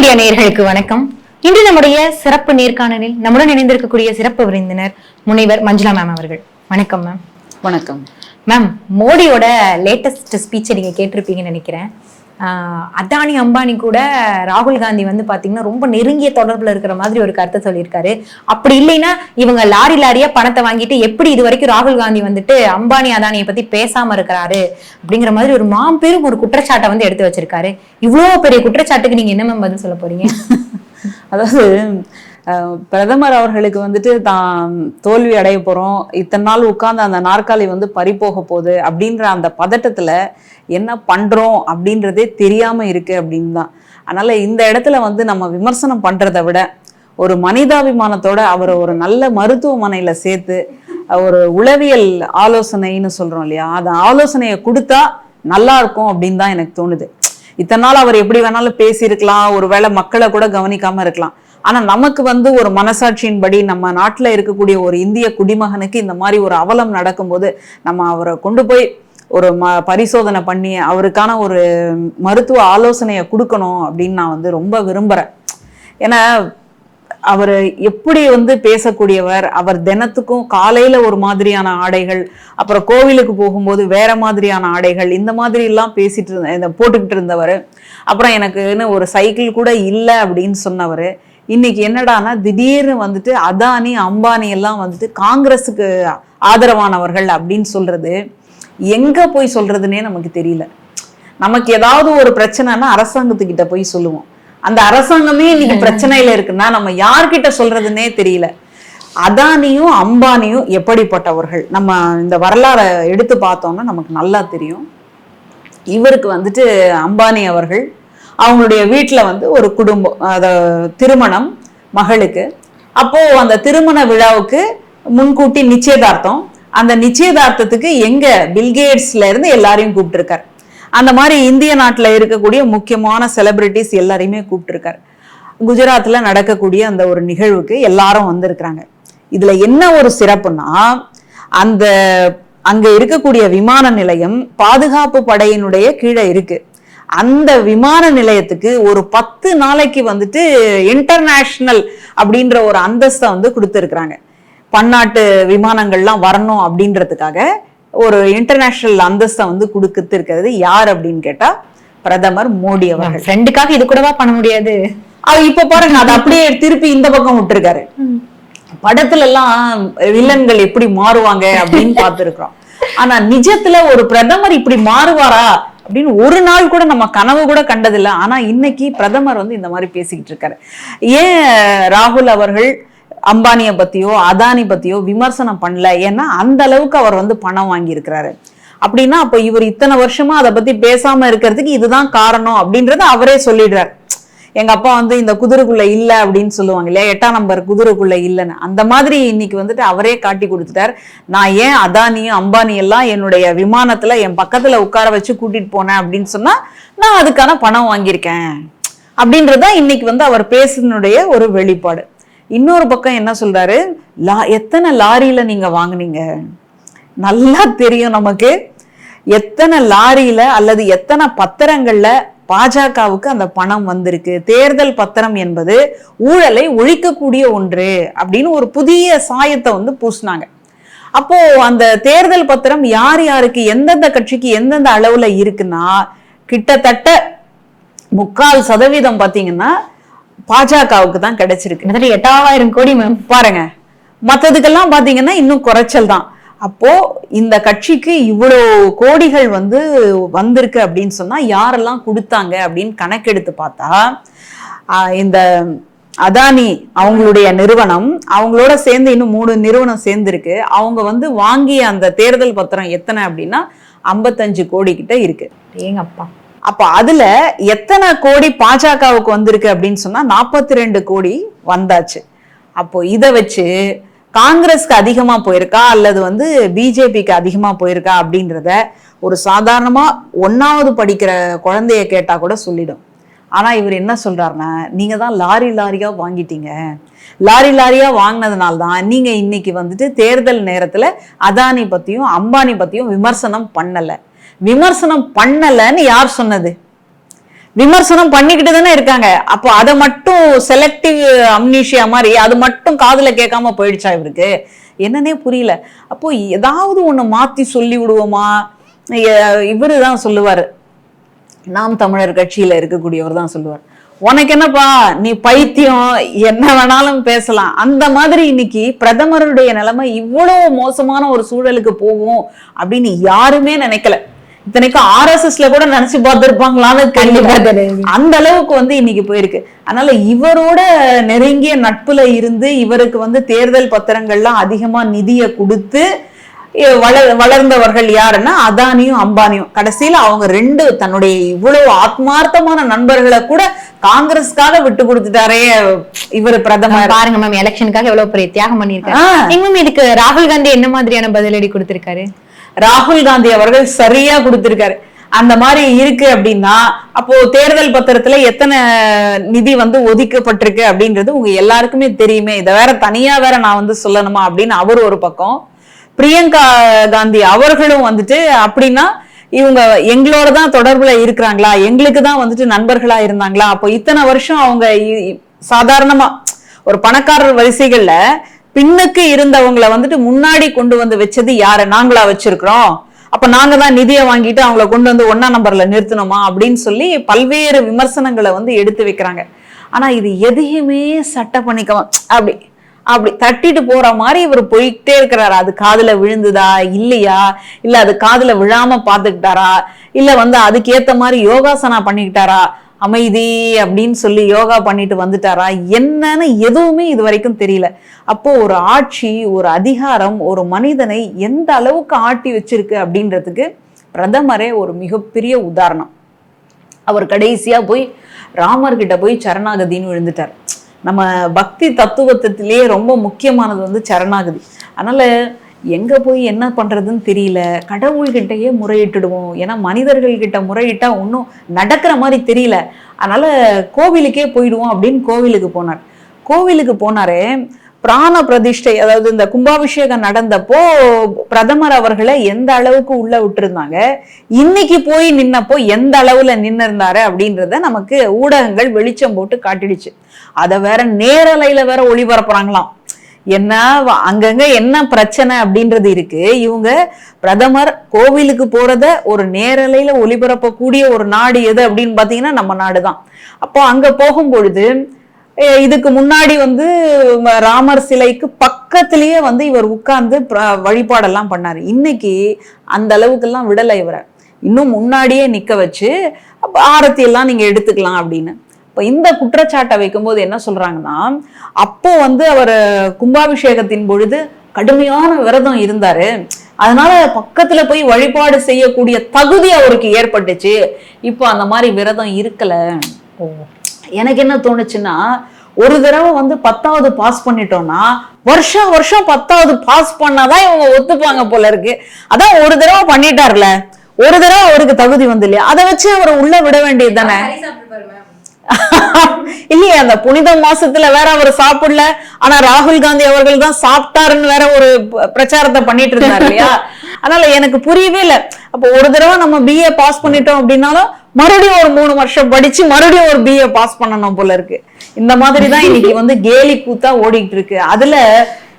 Media நேயர்களுக்கு வணக்கம். இன்று நம்முடைய சிறப்பு நேர்காணலில் நம்முடன் இணைந்திருக்கக்கூடிய சிறப்பு விருந்தினர் முனைவர் மஞ்சுளா மேம் அவர்கள். வணக்கம் மேம் வணக்கம். மேம் மோடியோட லேட்டஸ்ட் ஸ்பீச்சை நீங்க கேட்டிருப்பீங்கன்னு நினைக்கிறேன். அதானி அம்பானி கூட ராகுல் காந்தி வந்து பாத்தீங்கன்னா ரொம்ப நெருங்கிய தொடர்புல இருக்கிற மாதிரி ஒரு கருத்தை சொல்லியிருக்காரு. அப்படி இல்லைன்னா இவங்க லாரி லாரியா பணத்தை வாங்கிட்டு எப்படி இது வரைக்கும் ராகுல் காந்தி வந்துட்டு அம்பானி அதானியை பத்தி பேசாம இருக்கிறாரு அப்படிங்கிற மாதிரி ஒரு மாம்பெரும் ஒரு குற்றச்சாட்டை வந்து எடுத்து வச்சிருக்காரு. இவ்வளவு பெரிய குற்றச்சாட்டுக்கு நீங்க என்ன மேம் பதில் சொல்ல போறீங்க? அதாவது பிரதமர் அவர்களுக்கு வந்துட்டு தான் தோல்வி அடைய போகிறோம் இத்தனை நாள் உட்கார்ந்து அந்த நாற்காலி வந்து பறிப்போக போகுது அப்படின்ற அந்த பதட்டத்தில் என்ன பண்ணுறோம் அப்படின்றதே தெரியாமல் இருக்குது அப்படின்னு தான். அதனால் இந்த இடத்துல வந்து நம்ம விமர்சனம் பண்ணுறத விட ஒரு மனிதாபிமானத்தோட அவரை ஒரு நல்ல மருத்துவமனையில் சேர்த்து ஒரு உளவியல் ஆலோசனைன்னு சொல்கிறோம் இல்லையா? அந்த ஆலோசனையை கொடுத்தா நல்லா இருக்கும் அப்படின்னு தான் எனக்கு தோணுது. இத்தனை நாள் அவர் எப்படி வேணாலும் பேசியிருக்கலாம். ஒருவேளை மக்களை கூட கவனிக்காம இருக்கலாம். ஆனால் நமக்கு வந்து ஒரு மனசாட்சியின்படி நம்ம நாட்டில் இருக்கக்கூடிய ஒரு இந்திய குடிமகனுக்கு இந்த மாதிரி ஒரு அவலம் நடக்கும்போது நம்ம அவரை கொண்டு போய் ஒரு ம பரிசோதனை பண்ணி அவருக்கான ஒரு மருத்துவ ஆலோசனையை கொடுக்கணும் அப்படின்னு நான் வந்து ரொம்ப விரும்புகிறேன் ஏன்னா அவர் எப்படி வந்து பேசக்கூடியவர் அவர் தினத்துக்கும் காலையில் ஒரு மாதிரியான ஆடைகள் அப்புறம் கோவிலுக்கு போகும்போது வேற மாதிரியான ஆடைகள் இந்த மாதிரி எல்லாம் பேசிட்டு இருந்த இந்த போட்டுக்கிட்டு இருந்தவர். அப்புறம் எனக்குன்னு ஒரு சைக்கிள் கூட இல்லை அப்படின்னு சொன்னவர். இன்னைக்கு என்னடான்னா திடீர்னு வந்துட்டு அதானி அம்பானி எல்லாம் வந்துட்டு காங்கிரஸுக்கு ஆதரவானவர்கள் அப்படின்னு சொல்றது எங்க போய் சொல்றதுன்னே நமக்கு தெரியல. நமக்கு ஏதாவது ஒரு பிரச்சனைனா அரசாங்கத்துக்கிட்ட போய் சொல்லுவோம். அந்த அரசாங்கமே இன்னைக்கு பிரச்சனையில இருக்குன்னா நம்ம யார்கிட்ட சொல்றதுன்னே தெரியல. அதானியும் அம்பானியும் எப்படிப்பட்டவர்கள்? நம்ம இந்த வரலாறை எடுத்து பார்த்தோம்னா நமக்கு நல்லா தெரியும். இவருக்கு வந்துட்டு அம்பானி அவர்கள் அவங்களுடைய வீட்டில் வந்து ஒரு குடும்பம் அதை திருமணம் மகளுக்கு. அப்போது அந்த திருமண விழாவுக்கு முன்கூட்டி நிச்சயதார்த்தம். அந்த நிச்சயதார்த்தத்துக்கு எங்கே பில்கேட்ஸ்ல இருந்து எல்லாரையும் கூப்பிட்டுருக்கார். அந்த மாதிரி இந்திய நாட்டில் இருக்கக்கூடிய முக்கியமான செலிபிரிட்டிஸ் எல்லாரையுமே கூப்பிட்டுருக்கார். குஜராத்தில் நடக்கக்கூடிய அந்த ஒரு நிகழ்வுக்கு எல்லாரும் வந்திருக்கிறாங்க. இதில் என்ன ஒரு சிறப்புன்னா அந்த அங்கே இருக்கக்கூடிய விமான நிலையம் பாதுகாப்பு படையினுடைய கீழே இருக்குது அந்த விமான நிலையத்துக்கு ஒரு பத்து நாளைக்கு வந்துட்டு இன்டர்நேஷனல் அப்படின்ற ஒரு அந்தஸ்தை வந்து கொடுத்துருக்குறாங்க. பன்னாட்டு விமானங்கள்லாம் வரணும் அப்படின்றதுக்காக ஒரு இன்டர்நேஷனல் அந்தஸ்தை வந்து கொடுத்துருக்கிறது யார் அப்படின்னு கேட்டா பிரதமர் மோடி அவர்கள். ஃப்ரெண்டுக்காக இது கூடவா பண்ண முடியாது? அது இப்ப பாருங்க அதை அப்படியே திருப்பி இந்த பக்கம் விட்டுருக்காரு. படத்துல எல்லாம் வில்லன்கள் எப்படி மாறுவாங்க அப்படின்னு பார்த்திருக்கிறோம். ஆனா நிஜத்துல ஒரு பிரதமர் இப்படி மாறுவாரா? அப்படின்னு ஒரு நாள் கூட நம்ம கனவு கூட கண்டதில்லை. ஆனா இன்னைக்கு பிரதமர் வந்து இந்த மாதிரி பேசிக்கிட்டு இருக்காரு. ஏன் ராகுல் அவர்கள் அம்பானியை பத்தியோ அதானி பத்தியோ விமர்சனம் பண்ணல? ஏன்னா அந்த அளவுக்கு அவர் வந்து பணம் வாங்கியிருக்கிறாரு. அப்படின்னா அப்ப இவர் இத்தனை வருஷமா அதை பத்தி பேசாம இருக்கிறதுக்கு இதுதான் காரணம் அப்படின்றத அவரே சொல்லிடுறார். எங்க அப்பா வந்து இந்த குதிரைக்குள்ள இல்ல அப்படின்னு சொல்லுவாங்க இல்லையா? எட்டாம் நம்பர் குதிரைக்குள்ள இல்லைன்னு. அந்த மாதிரி இன்னைக்கு வந்துட்டு அவரே காட்டி கொடுத்துட்டார். நான் ஏன் அதானியும் அம்பானி எல்லாம் என்னுடைய விமானத்துல என் பக்கத்துல உட்கார வச்சு கூட்டிட்டு போனேன் அப்படின்னு சொன்னா நான் அதுக்கான பணம் வாங்கியிருக்கேன். அப்படின்றத இன்னைக்கு வந்து அவர் பேசினுடைய ஒரு வெளிப்பாடு. இன்னொரு பக்கம் என்ன சொல்றாரு? லா எத்தனை லாரியில நீங்க வாங்குனீங்க? நல்லா தெரியும் நமக்கு. எத்தனை லாரியில அல்லது எத்தனை பத்திரங்கள்ல பாஜகவுக்கு அந்த பணம் வந்திருக்கு. தேர்தல் பத்திரம் என்பது ஊழலை ஒழிக்கக்கூடிய ஒன்று அப்படின்னு ஒரு புதிய சாயத்தை வந்து பூசினாங்க. அப்போ அந்த தேர்தல் பத்திரம் யார் யாருக்கு எந்தெந்த கட்சிக்கு எந்தெந்த அளவுல இருக்குன்னா கிட்டத்தட்ட முக்கால் சதவீதம் பாத்தீங்கன்னா பாஜகவுக்கு தான் கிடைச்சிருக்கு. எட்டாயிரம் கோடி மேம். பாருங்க. மத்ததுக்கெல்லாம் பாத்தீங்கன்னா இன்னும் குறைச்சல் தான். அப்போ இந்த கட்சிக்கு இவ்வளோ கோடிகள் வந்து வந்திருக்கு அப்படின்னு சொன்னா யாரெல்லாம் கொடுத்தாங்க அப்படின்னு கணக்கெடுத்து பார்த்தா இந்த அதானி அவங்களுடைய நிறுவனம் அவங்களோட சேர்ந்து இன்னும் மூணு நிறுவனம் சேர்ந்துருக்கு. அவங்க வந்து வாங்கிய அந்த தேர்தல் பத்திரம் எத்தனை அப்படின்னா ஐம்பத்தஞ்சு கோடி கிட்ட இருக்கு. ஏங்க அப்பா அப்ப அதுல எத்தனை கோடி பாஜகவுக்கு வந்திருக்கு அப்படின்னு சொன்னா நாற்பத்தி ரெண்டு கோடி வந்தாச்சு. அப்போ இதை வச்சு காங்கிரஸ்க்கு அதிகமா போயிருக்கா? அல்லது வந்து பிஜேபிக்கு அதிகமா போயிருக்கா? அப்படின்றத ஒரு சாதாரணமா ஒன்னாவது படிக்கிற குழந்தைய கேட்டா கூட சொல்லிடும். ஆனா இவர் என்ன சொல்றாருன்னா நீங்க தான் லாரி லாரியா வாங்கிட்டீங்க. லாரி லாரியா வாங்கினதுனால தான் நீங்க இன்னைக்கு வந்துட்டு தேர்தல் நேரத்துல அதானி பத்தியும் அம்பானி பத்தியும் விமர்சனம் பண்ணல. விமர்சனம் பண்ணலன்னு யார் சொன்னது? விமர்சனம் பண்ணிக்கிட்டு தானே இருக்காங்க. அப்போ அதை மட்டும் செலக்டிவ் அம்னீஷியா மாதிரி அது மட்டும் காதில் கேட்காம போயிடுச்சா இவருக்கு? என்னன்னே புரியல. அப்போ ஏதாவது ஒன்று மாற்றி சொல்லி விடுவோமா? இவரு தான் சொல்லுவார். நாம் தமிழர் கட்சியில் இருக்கக்கூடியவர் தான் சொல்லுவார். உனக்கு என்னப்பா நீ பைத்தியம் என்ன வேணாலும் பேசலாம். அந்த மாதிரி இன்னைக்கு பிரதமருடைய நிலைமை இவ்வளோ மோசமான ஒரு சூழலுக்கு போகும் அப்படின்னு யாருமே நினைக்கல. இத்தனைக்கும் ஆர்எஸ்எஸ்ல கூட நினைச்சு பார்த்திருப்பாங்களான்னு கண்டிப்பா. அந்த அளவுக்கு வந்து இன்னைக்கு போயிருக்கு. அதனால இவரோட நெருங்கிய நட்புல இருந்து இவருக்கு வந்து தேர்தல் பத்திரங்கள்லாம் அதிகமா நிதியை கொடுத்து வளர் வளர்ந்தவர்கள் யாருன்னா அதானியும் அம்பானியும். கடைசியில அவங்க ரெண்டு தன்னுடைய இவ்வளவு ஆத்மார்த்தமான நண்பர்களை கூட காங்கிரஸ்க்காக விட்டு கொடுத்துட்டாரே இவர் பிரதமர். பாருங்க மேம் எலெக்ஷனுக்காக எவ்வளவு பெரிய தியாகம் பண்ணிருக்காரு மேம் இதுக்கு ராகுல் காந்தி என்ன மாதிரியான பதிலடி கொடுத்திருக்காரு? ராகுல் காந்தி அவர்கள் சரியா கொடுத்திருக்காரு. அந்த மாதிரி இருக்கு அப்படின்னா அப்போ தேர்தல் பத்திரத்துல எத்தனை நிதி வந்து ஒதுக்கப்பட்டிருக்கு அப்படின்றது உங்க எல்லாருக்குமே தெரியுமே. இதை வேற தனியா வேற நான் வந்து சொல்லணுமா அப்படின்னு அவர் ஒரு பக்கம். பிரியங்கா காந்தி அவர்களும் வந்துட்டு அப்படின்னா இவங்க எங்களோட தான் தொடர்புல இருக்கிறாங்களா? எங்களுக்கு தான் வந்துட்டு நண்பர்களா இருந்தாங்களா? அப்போ இத்தனை வருஷம் அவங்க இ- சாதாரணமா ஒரு பணக்காரர் வரிசைகள்ல பின்னுக்கு இருந்தவங்கள வந்துட்டு முன்னாடி கொண்டு வந்து வச்சது யார? நாங்களா வச்சிருக்கிறோம். அப்ப நாங்க தான் நிதியை வாங்கிட்டு அவங்கள கொண்டு வந்து ஒன்னா நம்பர்ல நிறுத்தணுமா? அப்படின்னு சொல்லி பல்வேறு விமர்சனங்களை வந்து எடுத்து வைக்கிறாங்க. ஆனா இது எதையுமே சட்ட பண்ணிக்க அப்படி அப்படி தட்டிட்டு போற மாதிரி இவர் போயிட்டே இருக்கிறாரு. அது காதுல விழுந்துதா? இல்லையா? இல்ல அது காதுல விழாம பாத்துக்கிட்டாரா இல்ல வந்து அதுக்கேத்த மாதிரி யோகாசனா பண்ணிக்கிட்டாரா? அமைதி அப்படின்னு சொல்லி யோகா பண்ணிட்டு வந்துட்டாரா? என்னன்னு எதுவுமே இது வரைக்கும் தெரியல. அப்போ ஒரு ஆட்சி ஒரு அதிகாரம் ஒரு மனிதனை எந்த அளவுக்கு ஆட்டி வச்சிருக்கு அப்படின்றதுக்கு பிரதமரே ஒரு மிகப்பெரிய உதாரணம். அவர் கடைசியா போய் ராமர்கிட்ட போய் சரணாகதின்னு விழுந்துட்டார். நம்ம பக்தி தத்துவத்திலேயே ரொம்ப முக்கியமானது வந்து சரணாகதி. அதனால எங்கே போய் என்ன பண்ணுறதுன்னு தெரியல. கடவுள்கிட்டயே முறையிட்டுடுவோம். ஏன்னா மனிதர்கள்கிட்ட முறையிட்டால் ஒன்றும் நடக்கிற மாதிரி தெரியல. அதனால் கோவிலுக்கே போயிடுவோம் அப்படின்னு கோவிலுக்கு போனார். கோவிலுக்கு போனாரே பிராண பிரதிஷ்டை அதாவது இந்த கும்பாபிஷேகம் நடந்தப்போ பிரதமர் அவர்களை எந்த அளவுக்கு உள்ள விட்டுருந்தாங்க இன்னைக்கு போய் நின்னப்போ எந்த அளவுல நின்னு இருந்தாரு அப்படின்றத நமக்கு ஊடகங்கள் வெளிச்சம் போட்டு காட்டிடுச்சு. அதை வேற நேரலையில வேற ஒளிபரப்புறாங்களாம். என்ன அங்கங்க என்ன பிரச்சனை அப்படின்றது இருக்கு. இவங்க பிரதமர் கோவிலுக்கு போறத ஒரு நேரலையில ஒளிபரப்பக்கூடிய ஒரு நாடு எது அப்படின்னு பாத்தீங்கன்னா நம்ம நாடு தான் அப்போ அங்க போகும் பொழுது இதுக்கு முன்னாடி வந்து ராமர் சிலைக்கு பக்கத்திலேயே வந்து இவர் உட்கார்ந்து வழிபாடெல்லாம் பண்ணார். இன்னைக்கு அந்த அளவுக்கெல்லாம் விடலை இவரை. இன்னும் முன்னாடியே நிற்க வச்சு ஆரத்தி எல்லாம் நீங்கள் எடுத்துக்கலாம் அப்படின்னு. இப்போ இந்த குற்றச்சாட்டை வைக்கும்போது என்ன சொல்றாங்கன்னா அப்போ வந்து அவர் கும்பாபிஷேகத்தின் பொழுது கடுமையான விரதம் இருந்தாரு. அதனால பக்கத்துல போய் வழிபாடு செய்யக்கூடிய தகுதி அவருக்கு ஏற்பட்டுச்சு. இப்போ அந்த மாதிரி விரதம் இருக்கல. எனக்கு என்ன தோணுச்சுன்னா ஒரு தடவை வந்து பத்தாவது பாஸ் பண்ணிட்டோம்னா வருஷம் வருஷம் பத்தாவது பாஸ் பண்ணாதான் இவங்க ஒத்துப்பாங்க போல இருக்கு. அதான் ஒரு தடவை பண்ணிட்டார்ல. ஒரு தடவை அவருக்கு தகுதி வந்து இல்லையா அதை வச்சு அவரை உள்ள விட வேண்டியது தானே? இல்லையே அந்த புனித மாசத்துல வேற அவர் சாப்பிடல. ஆனா ராகுல் காந்தி அவர்கள் தான் சாப்பிட்டாருன்னு வேற ஒரு பிரச்சாரத்தை பண்ணிட்டு இருந்தாரு இல்லையா? அதனால எனக்கு புரியவே இல்லை. அப்போ ஒரு தடவை நம்ம பிஏ பாஸ் பண்ணிட்டோம் அப்படின்னாலும் மறுபடியும் ஒரு மூணு வருஷம் படிச்சு மறுபடியும் ஒரு பிஏ பாஸ் பண்ணணும் போல இருக்கு. இந்த மாதிரி தான் இன்னைக்கு வந்து கேலி கூத்தா ஓடிட்டு இருக்கு. அதுல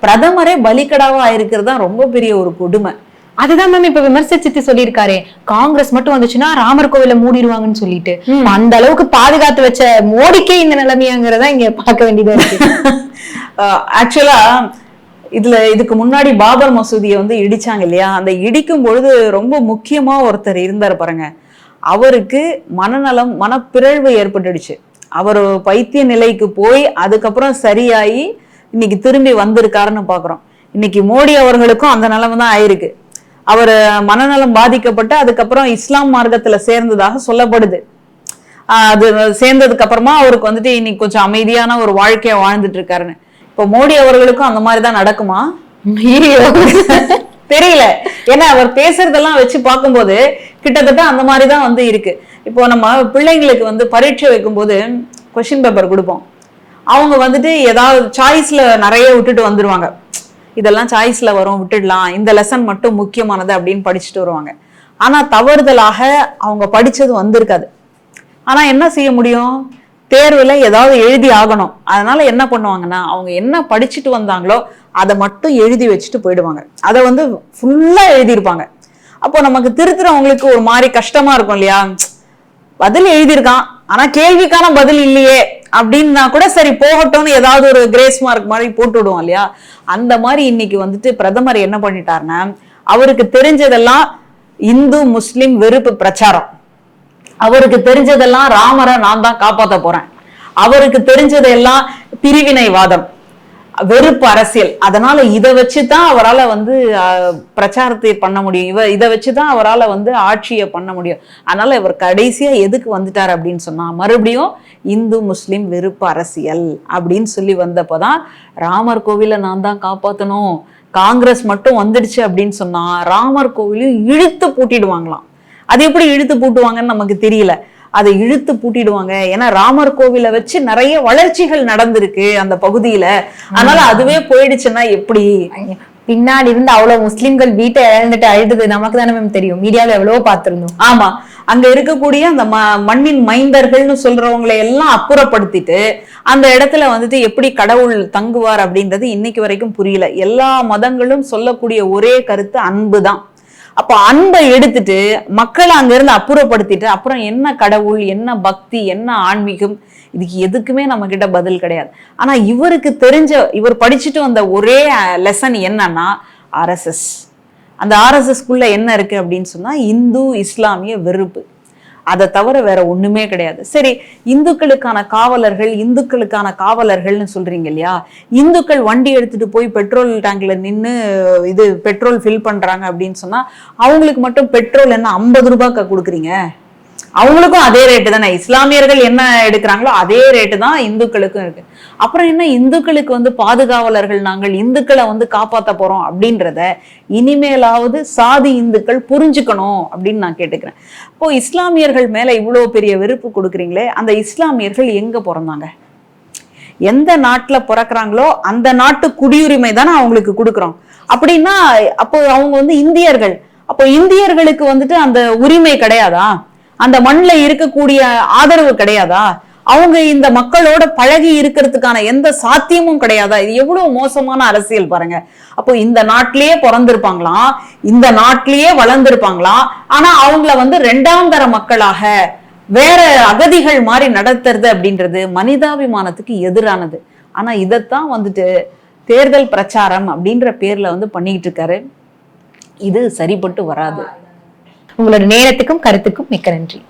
பிரதமரே பலிக்கடாவா இருக்கிறது தான் ரொம்ப பெரிய ஒரு கொடுமை. அதுதான் மேம் இப்ப விமர்சிச்சு சொல்லியிருக்காரு. காங்கிரஸ் மட்டும் வந்துச்சுன்னா ராமர் கோவில மூடிடுவாங்கன்னு சொல்லிட்டு. அந்த அளவுக்கு பாதுகாத்து வச்ச மோடிக்கே இந்த நிலைமையாங்கிறதா இங்க பார்க்க வேண்டியதா இருக்கு. ஆக்சுவலா இதுல இதுக்கு முன்னாடி பாபர் மசூதியை வந்து இடிச்சாங்க இல்லையா? அந்த இடிக்கும் பொழுது ரொம்ப முக்கியமா ஒருத்தர் இருந்தார் பாருங்க. அவருக்கு மனநலம் மனப்பிறழ்வு ஏற்பட்டுடுச்சு. அவர் பைத்திய நிலைக்கு போய் அதுக்கப்புறம் சரியாகி இன்னைக்கு திரும்பி வந்திருக்காருன்னு பாக்குறோம். இன்னைக்கு மோடி அவர்களுக்கும் அந்த நிலைமை தான் ஆயிருக்கு. அவர் மனநலம் பாதிக்கப்பட்டு அதுக்கப்புறம் இஸ்லாம் மார்க்கத்துல சேர்ந்ததாக சொல்லப்படுது. அது சேர்ந்ததுக்கு அப்புறமா அவருக்கு வந்துட்டு இன்னைக்கு கொஞ்சம் அமைதியான ஒரு வாழ்க்கைய வாழ்ந்துட்டு இருக்காருன்னு. இப்போ மோடி அவர்களுக்கும் அந்த மாதிரி தான் நடக்குமா. தெரியல. ஏன்னா அவர் பேசுறதெல்லாம் வச்சு பார்க்கும்போது கிட்டத்தட்ட அந்த மாதிரி தான் வந்து இருக்கு. இப்போ நம்ம பிள்ளைங்களுக்கு வந்து பரீட்சை வைக்கும்போது கொஷின் பேப்பர் கொடுப்போம். அவங்க வந்துட்டு ஏதாவது சாய்ஸ்ல நிறைய விட்டுட்டு வந்துருவாங்க. இதெல்லாம் சாய்ஸில் வரும் விட்டுடலாம். இந்த லெசன் மட்டும் முக்கியமானது அப்படின்னு படிச்சுட்டு வருவாங்க. ஆனால் தவறுதலாக அவங்க படித்தது வந்திருக்காது. ஆனால் என்ன செய்ய முடியும்? தேர்வில் ஏதாவது எழுதி ஆகணும். அதனால் என்ன பண்ணுவாங்கன்னா அவங்க என்ன படிச்சுட்டு வந்தாங்களோ அதை மட்டும் எழுதி வச்சுட்டு போயிடுவாங்க. அதை வந்து ஃபுல்லாக எழுதியிருப்பாங்க. அப்போ நமக்கு திருத்துறவங்களுக்கு ஒரு மாதிரி கஷ்டமாக இருக்கும் இல்லையா? பதில் எழுதியிருக்கான். ஆனால் கேள்விக்கான பதில் இல்லையே. அப்படின்னா கூட சரி போகட்டும்னு ஏதாவது ஒரு கிரேஸ் மார்க் மாதிரி போட்டு விடுவோம் இல்லையா? அந்த மாதிரி இன்னைக்கு வந்துட்டு பிரதமர் என்ன பண்ணிட்டாருன்னா அவருக்கு தெரிஞ்சதெல்லாம் இந்து முஸ்லிம் வெறுப்பு பிரச்சாரம். அவருக்கு தெரிஞ்சதெல்லாம் ராமரை நான் தான் காப்பாற்ற போறேன். அவருக்கு தெரிஞ்சதெல்லாம் பிரிவினைவாதம். வெறுப்பு அரசியல். அதனால இதை வச்சுதான் அவரால் வந்து பிரச்சாரத்தை பண்ண முடியும். இவ இதை வச்சுதான் அவரால் வந்து ஆட்சியை பண்ண முடியும். அதனால இவர் கடைசியா எதுக்கு வந்துட்டார் அப்படின்னு சொன்னா மறுபடியும் இந்து முஸ்லீம் வெறுப்பு அரசியல் அப்படின்னு சொல்லி வந்தப்பதான் ராமர் கோவிலை நான் தான் காப்பாற்றணும் காங்கிரஸ் மட்டும் வந்துடுச்சு அப்படின்னு சொன்னா ராமர் கோவிலையும் இழுத்து பூட்டிடுவாங்களாம். அது எப்படி இழுத்து பூட்டுவாங்கன்னு நமக்கு தெரியல. அதை இழுத்து பூட்டிடுவாங்க. ஏன்னா ராமர் கோவிலை வச்சு நிறைய வளர்ச்சிகள் நடந்திருக்கு அந்த பகுதியில. அதனால அதுவே போயிடுச்சுன்னா எப்படி? பின்னாடி இருந்து அவ்வளவு முஸ்லிம்கள் வீட்டை இழந்துட்டு அழுது நமக்கு தானே மேம் தெரியும். மீடியாவில் எவ்வளவோ பார்த்திருந்தோம். ஆமா. அங்க இருக்கக்கூடிய அந்த ம மண்ணின் மைந்தர்கள்னு சொல்றவங்களை எல்லாம் அப்புறப்படுத்திட்டு அந்த இடத்துல வந்துட்டு எப்படி கடவுள் தங்குவார் அப்படின்றது இன்னைக்கு வரைக்கும் புரியல. எல்லா மதங்களும் சொல்லக்கூடிய ஒரே கருத்து அன்பு தான் அப்போ அன்பை எடுத்துட்டு மக்களை அங்கிருந்து அப்புறப்படுத்திட்டு அப்புறம் என்ன கடவுள் என்ன பக்தி என்ன ஆன்மீகம் இதுக்கு எதுக்குமே நம்ம கிட்ட பதில் கிடையாது. ஆனா இவருக்கு தெரிஞ்ச இவர் படிச்சுட்டு வந்த ஒரே லெசன் என்னன்னா ஆர்எஸ்எஸ் அந்த ஆர்எஸ்எஸ்குள்ள என்ன இருக்கு அப்படின்னு சொன்னா இந்து இஸ்லாமிய வெறுப்பு. அதை தவிர வேற ஒண்ணுமே கிடையாது. சரி இந்துக்களுக்கான காவலர்கள் இந்துக்களுக்கான காவலர்கள்னு சொல்றீங்க இல்லையா? இந்துக்கள் வண்டி எடுத்துட்டு போய் பெட்ரோல் டேங்க்ல நின்னு இது பெட்ரோல் ஃபில் பண்றாங்க அப்படின்னு சொன்னா அவங்களுக்கு மட்டும் பெட்ரோல் என்ன ஐம்பது ரூபாய்க்கு கொடுக்குறீங்க? அவங்களுக்கும் அதே ரேட்டு தானே? இஸ்லாமியர்கள் என்ன எடுக்கிறாங்களோ அதே ரேட்டு தான் இந்துக்களுக்கும் இருக்கு. அப்புறம் என்ன? இந்துக்களுக்கு வந்து பாதுகாவலர்கள் நாங்கள் இந்துக்களை வந்து காப்பாற்ற போறோம் அப்படின்றத இனிமேலாவது சாதி இந்துக்கள் புரிஞ்சுக்கணும் அப்படின்னு நான் கேட்டுக்கிறேன். இப்போ இஸ்லாமியர்கள் மேல இவ்வளோ பெரிய வெறுப்பு கொடுக்குறீங்களே அந்த இஸ்லாமியர்கள் எங்க பிறந்தாங்க? எந்த நாட்டில் பிறக்குறாங்களோ அந்த நாட்டு குடியுரிமை தானே அவங்களுக்கு கொடுக்குறோம். அப்படின்னா அப்போ அவங்க வந்து இந்தியர்கள். அப்போ இந்தியர்களுக்கு வந்துட்டு அந்த உரிமை கிடையாதா? அந்த மண்ணில் இருக்கக்கூடிய ஆதரவு கிடையாதா? அவங்க இந்த மக்களோட பழகி இருக்கிறதுக்கான எந்த சாத்தியமும் கிடையாதா? இது எவ்வளவு மோசமான அரசியல் பாருங்க. அப்போ இந்த நாட்டிலேயே பிறந்திருப்பாங்களாம் இந்த நாட்டிலேயே வளர்ந்திருப்பாங்களாம் ஆனா அவங்கள வந்து ரெண்டாம் தர மக்களாக வேற அகதிகள் மாதிரி நடத்துறது அப்படின்றது மனிதாபிமானத்துக்கு எதிரானது. ஆனா இதைத்தான் வந்துட்டு தேர்தல் பிரச்சாரம் அப்படின்ற பேர்ல வந்து பண்ணிக்கிட்டு இருக்காரு. இது சரிப்பட்டு வராது. உங்களோட நேரத்துக்கும் கருத்துக்கும் மிக்க நன்றி.